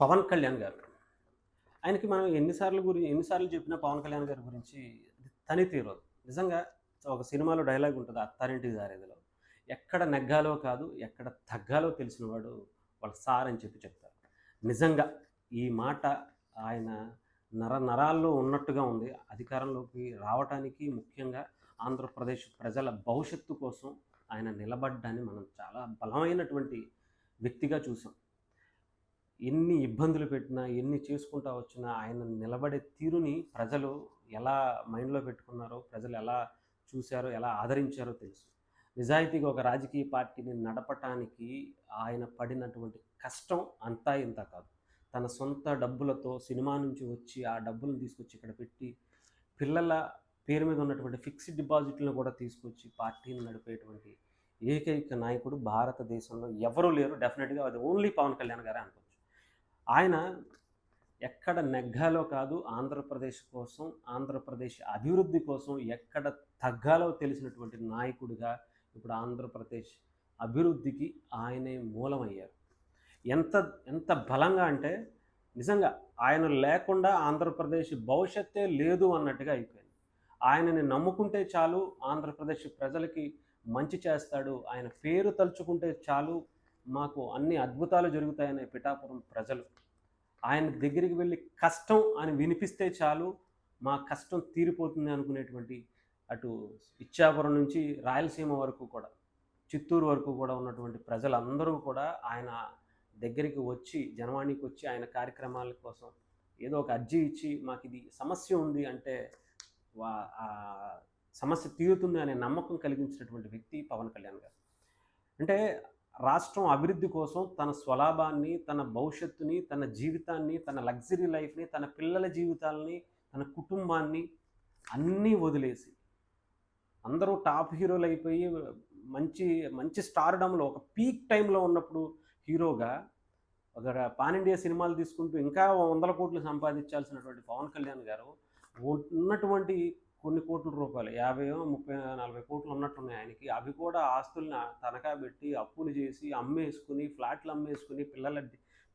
పవన్ కళ్యాణ్ గారు. ఆయనకి మనం ఎన్నిసార్లు గురి ఎన్నిసార్లు చెప్పినా పవన్ కళ్యాణ్ గారి గురించి తని తీరదు. నిజంగా ఒక సినిమాలో డైలాగ్ ఉంటుంది అత్తారింటికి దారేదిలో. ఎక్కడ నెగ్గాలో కాదు ఎక్కడ తగ్గాలో తెలిసినవాడు వాళ్ళ సార్ అని చెప్పి చెప్తారు. నిజంగా ఈ మాట ఆయన నర నరాల్లో ఉన్నట్టుగా ఉంది. అధికారంలోకి రావటానికి ముఖ్యంగా ఆంధ్రప్రదేశ్ ప్రజల భవిష్యత్తు కోసం ఆయన నిలబడ్డాన్ని మనం చాలా బలమైనటువంటి వ్యక్తిగా చూసాం. ఎన్ని ఇబ్బందులు పెట్టినా ఎన్ని చేసుకుంటా వచ్చినా ఆయన నిలబడే తీరుని ప్రజలు ఎలా మైండ్లో పెట్టుకున్నారో ప్రజలు ఎలా చూశారో ఎలా ఆదరించారో తెలుసు. నిజాయితీగా ఒక రాజకీయ పార్టీని నడపటానికి ఆయన పడినటువంటి కష్టం అంతా ఇంత కాదు. తన సొంత డబ్బులతో సినిమా నుంచి వచ్చి ఆ డబ్బులను తీసుకొచ్చి ఇక్కడ పెట్టి పిల్లల పేరు మీద ఉన్నటువంటి ఫిక్స్డ్ డిపాజిట్లను కూడా తీసుకొచ్చి పార్టీని నడిపేటువంటి ఏకైక నాయకుడు భారతదేశంలో ఎవరూ లేరు. డెఫినెట్గా అది ఓన్లీ పవన్ కళ్యాణ్ గారే అనుకోవచ్చు ఆయన ఎక్కడ నెగ్గాలో కాదు ఆంధ్రప్రదేశ్ కోసం ఆంధ్రప్రదేశ్ అభివృద్ధి కోసం ఎక్కడ తగ్గాలో తెలిసినటువంటి నాయకుడిగా ఇప్పుడు ఆంధ్రప్రదేశ్ అభివృద్ధికి ఆయనే మూలమయ్యారు. ఎంత ఎంత బలంగా అంటే నిజంగా ఆయన లేకుండా ఆంధ్రప్రదేశ్ భవిష్యత్తే లేదు అన్నట్టుగా అయిపోయింది. ఆయనని నమ్ముకుంటే చాలు ఆంధ్రప్రదేశ్ ప్రజలకి మంచి చేస్తాడు ఆయన పేరు తలుచుకుంటే చాలు మాకు అన్ని అద్భుతాలు జరుగుతాయనే పిఠాపురం ప్రజలు. ఆయన దగ్గరికి వెళ్ళి కష్టం అని వినిపిస్తే చాలు మా కష్టం తీరిపోతుంది అనుకునేటువంటి అటు ఇచ్చాపురం నుంచి రాయలసీమ వరకు కూడా చిత్తూరు వరకు కూడా ఉన్నటువంటి ప్రజలందరూ కూడా ఆయన దగ్గరికి వచ్చి జనవాణికి వచ్చి ఆయన కార్యక్రమాల కోసం ఏదో ఒక అర్జీ ఇచ్చి మాకు ఇది సమస్య ఉంది అంటే వా ఆ సమస్య తీరుతుంది అనే నమ్మకం కలిగించినటువంటి వ్యక్తి పవన్ కళ్యాణ్ గారు. అంటే రాష్ట్రం అభివృద్ధి కోసం తన స్వలాభాన్ని తన భవిష్యత్తుని తన జీవితాన్ని తన లగ్జరీ లైఫ్ని తన పిల్లల జీవితాలని తన కుటుంబాన్ని అన్నీ వదిలేసి అందరూ టాప్ హీరోలు అయిపోయి మంచి మంచి స్టార్డమ్లో ఒక పీక్ టైంలో ఉన్నప్పుడు హీరోగా ఒక పాన్ ఇండియా సినిమాలు తీసుకుంటూ ఇంకా వందల కోట్లు సంపాదించాల్సినటువంటి పవన్ కళ్యాణ్ గారు ఉన్నటువంటి కొన్ని కోట్ల రూపాయలు యాభై ముప్పై నలభై కోట్లు ఉన్నట్టున్నాయి ఆయనకి. అవి కూడా ఆస్తుల్ని తనఖా పెట్టి అప్పులు చేసి అమ్మేసుకుని ఫ్లాట్లు అమ్మేసుకుని పిల్లల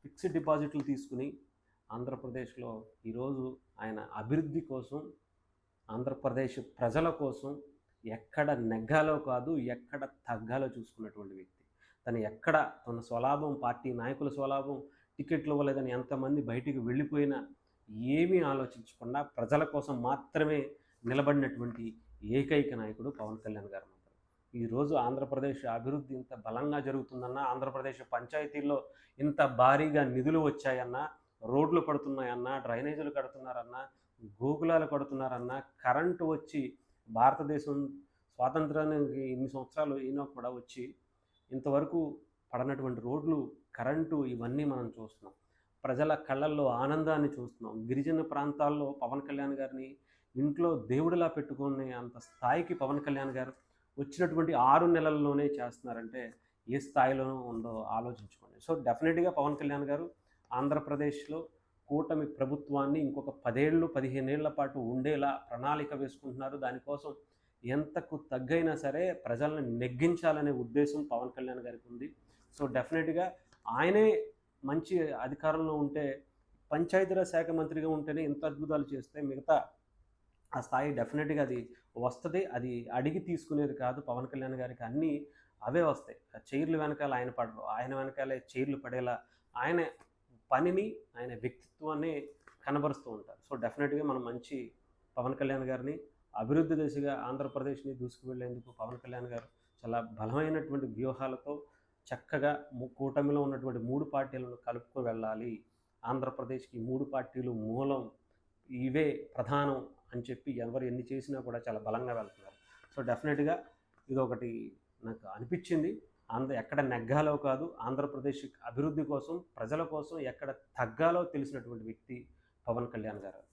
ఫిక్స్డ్ డిపాజిట్లు తీసుకుని ఆంధ్రప్రదేశ్లో ఈరోజు ఆయన అభివృద్ధి కోసం ఆంధ్రప్రదేశ్ ప్రజల కోసం ఎక్కడ నెగ్గాలో కాదు ఎక్కడ తగ్గాలో చూసుకున్నటువంటి వ్యక్తి. తను ఎక్కడ తన స్వలాభం పార్టీ నాయకుల స్వలాభం టికెట్లు ఇవ్వలేదని ఎంతమంది బయటికి వెళ్ళిపోయినా ఏమీ ఆలోచించకుండా ప్రజల కోసం మాత్రమే నిలబడినటువంటి ఏకైక నాయకుడు పవన్ కళ్యాణ్ గారు మాత్రం. ఈరోజు ఆంధ్రప్రదేశ్ అభివృద్ధి ఇంత బలంగా జరుగుతుందన్నా ఆంధ్రప్రదేశ్ పంచాయతీల్లో ఇంత భారీగా నిధులు వచ్చాయన్నా రోడ్లు పడుతున్నాయన్నా డ్రైనేజీలు కడుతున్నారన్నా గోకులాలు కడుతున్నారన్నా కరెంటు వచ్చి భారతదేశం స్వాతంత్రానికి ఇన్ని సంవత్సరాలు అయినా కూడా వచ్చి ఇంతవరకు పడనటువంటి రోడ్లు కరెంటు ఇవన్నీ మనం చూస్తున్నాం. ప్రజల కళ్ళల్లో ఆనందాన్ని చూస్తున్నాం. గిరిజన ప్రాంతాల్లో పవన్ కళ్యాణ్ గారిని ఇంట్లో దేవుడిలా పెట్టుకునే అంత స్థాయికి పవన్ కళ్యాణ్ గారు వచ్చినటువంటి ఆరు నెలల్లోనే చేస్తున్నారంటే ఏ స్థాయిలోనూ ఉందో ఆలోచించుకోండి. సో డెఫినెట్గా పవన్ కళ్యాణ్ గారు ఆంధ్రప్రదేశ్లో కూటమి ప్రభుత్వాన్ని ఇంకొక పదేళ్ళు పదిహేనేళ్ళ పాటు ఉండేలా ప్రణాళిక వేసుకుంటున్నారు. దానికోసం ఎంతకు తగ్గైనా సరే ప్రజలను నెగ్గించాలనే ఉద్దేశం పవన్ కళ్యాణ్ గారికి ఉంది. సో డెఫినెట్గా ఆయనే మంచి అధికారంలో ఉంటే పంచాయతీరాజ్ శాఖ మంత్రిగా ఉంటేనే ఇంత అద్భుతాలు చేస్తే మిగతా ఆ స్థాయి డెఫినెట్గా అది వస్తుంది. అది అడిగి తీసుకునేది కాదు. పవన్ కళ్యాణ్ గారికి అన్నీ అవే వస్తాయి. ఆ చైర్లు వెనకాల ఆయన పడరు ఆయన వెనకాలే చైర్లు పడేలా ఆయన పనిని ఆయన వ్యక్తిత్వాన్ని కనబరుస్తూ ఉంటారు. సో డెఫినెట్గా మనం మంచి పవన్ కళ్యాణ్ గారిని అభివృద్ధి దిశగా ఆంధ్రప్రదేశ్ని దూసుకువెళ్ళేందుకు పవన్ కళ్యాణ్ గారు చాలా బలమైనటువంటి వ్యూహాలతో చక్కగా కూటమిలో ఉన్నటువంటి మూడు పార్టీలను కలుపుకు వెళ్ళాలి ఆంధ్రప్రదేశ్కి మూడు పార్టీలు మూలం. ఇవే ప్రధానం అని చెప్పి ఎవరు ఎన్ని చేసినా కూడా చాలా బలంగా వెళ్తున్నారు. సో డెఫినెట్గా ఇది ఒకటి నాకు అనిపించింది. ఆంధ్ర ఎక్కడ నెగ్గాలో కాదు ఆంధ్రప్రదేశ్ అభివృద్ధి కోసం ప్రజల కోసం ఎక్కడ తగ్గాలో తెలిసినటువంటి వ్యక్తి పవన్ కళ్యాణ్ గారు.